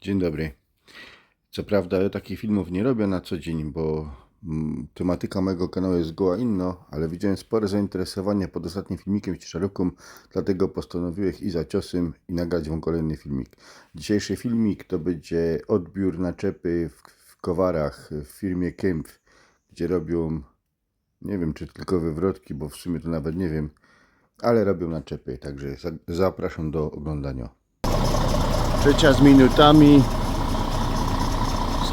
Dzień dobry. Co prawda ja takich filmów nie robię na co dzień, bo mm, tematyka mojego kanału jest zgoła inna, ale widziałem spore zainteresowanie pod ostatnim filmikiem ciężarówką, dlatego postanowiłem i za ciosem i nagrać wam kolejny filmik. Dzisiejszy filmik to będzie odbiór naczepy w, w Kowarach w firmie Kempf, gdzie robią, nie wiem czy tylko wywrotki, bo w sumie to nawet nie wiem, ale robią naczepy, także za- zapraszam do oglądania. Trzecia z minutami.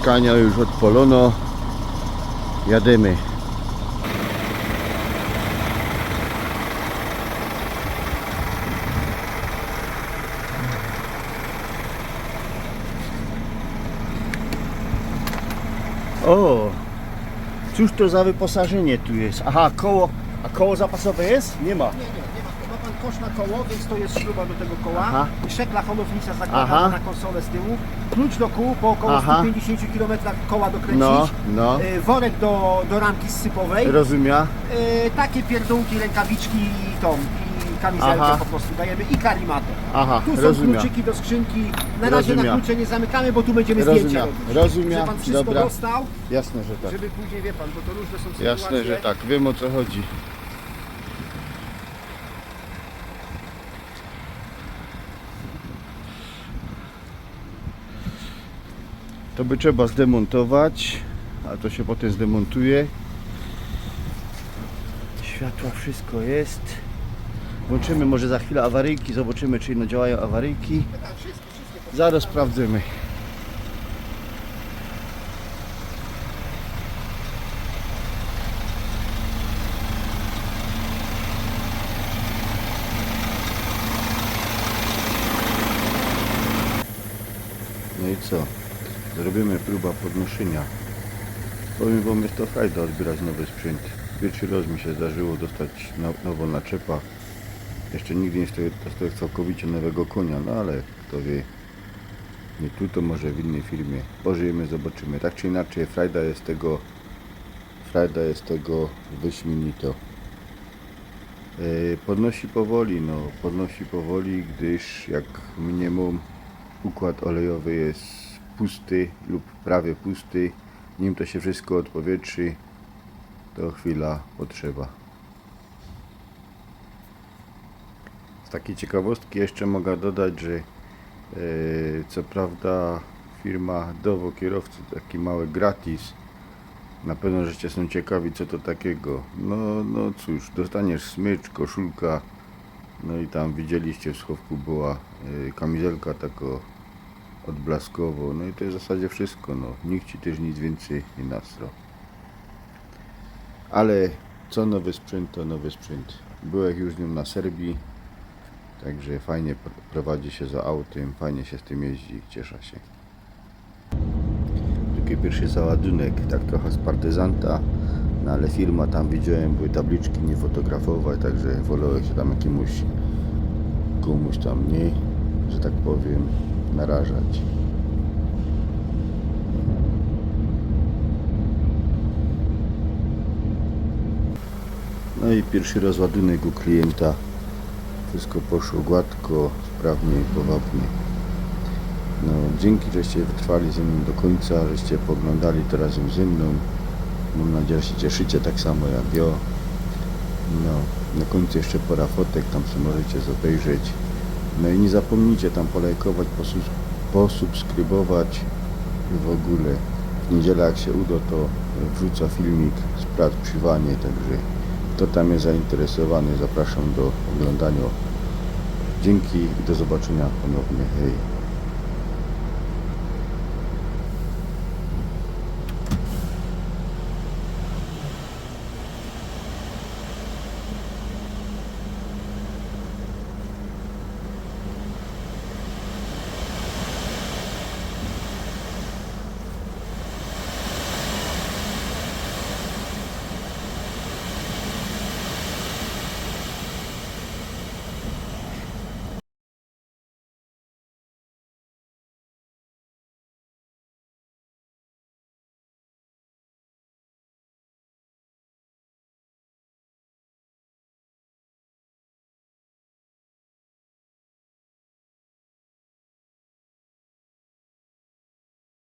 Skania już odpolono. Jademy. O! Cóż to za wyposażenie tu jest? Aha, koło. A koło zapasowe jest? Nie ma. Nie, nie, nie ma. Ma pan kosz na koło, więc to jest śruba do tego koła. Aha. Szekla holownicza Aha. zakładana na konsolę z tyłu. Klucz do kół, po około Aha. 150 km koła dokręcić. No, no. E, Worek do, do ramki sypowej. Rozumia? E, takie pierdółki, rękawiczki i tą, i kamizelkę Aha. po prostu dajemy i karimatę. Aha, Tu są rozumiem. kluczyki do skrzynki. Na razie Rozumiem. na klucze nie zamykamy, bo tu będziemy Rozumiem. robić. Rozumiem. Żeby pan wszystko Dobra. dostał, Jasne, że tak. żeby później, wie pan, bo to różne są sytuacje. Jasne, że tak. Wiem o co chodzi. To by trzeba zdemontować, a to się potem zdemontuje. Światła, wszystko jest. Włączymy może za chwilę awaryjki, zobaczymy czy no działają awaryjki. Zaraz sprawdzimy. No i co? Zrobimy próba podnoszenia. Powiem wam, jest to frajda odbierać nowy sprzęt. Pierwszy raz mi się zdarzyło dostać no, nowo naczepa. Jeszcze nigdy nie dostałem całkowicie nowego konia, no ale kto wie. Nie tu, to może w innej firmie. Pożyjemy, zobaczymy. Tak czy inaczej, frajda jest tego, frajda jest tego wyśmienito. Yy, podnosi powoli, no, podnosi powoli, gdyż jak mniemam, układ olejowy jest pusty lub prawie pusty. Nim to się wszystko odpowietrzy, to chwila potrzeba. Z takiej ciekawostki jeszcze mogę dodać, że e, co prawda firma Dowo kierowcy taki mały gratis. Na pewno żeście są ciekawi co to takiego. No, no cóż, dostaniesz smycz, koszulka. No i tam widzieliście w schowku była e, kamizelka tako odblaskowo. No i to jest w zasadzie wszystko. No. Nikt ci też nic więcej nie nasrał. Ale co nowy sprzęt, to nowy sprzęt. Byłem już z nim na Serbii. Także fajnie pr- prowadzi się za autem, fajnie się z tym jeździ, cieszę się. Taki pierwszy załadunek, tak trochę z partyzanta, no ale firma tam widziałem, były tabliczki nie fotografować, także wolałem się tam jakiemuś komuś tam nie, że tak powiem, narażać. No i pierwszy rozładunek u klienta. Wszystko poszło gładko, sprawnie i powabnie. No, dzięki, żeście wytrwali ze mną do końca, żeście poglądali to razem ze mną. Mam nadzieję, że się cieszycie tak samo jak ja. No, na końcu jeszcze pora fotek, tam sobie możecie obejrzeć. No i nie zapomnijcie tam polajkować, posubskrybować w ogóle. W niedzielę jak się uda, to wrzuca filmik z prac przy wanie, także kto tam jest zainteresowany, zapraszam do oglądania. Dzięki i do zobaczenia ponownie. Hej.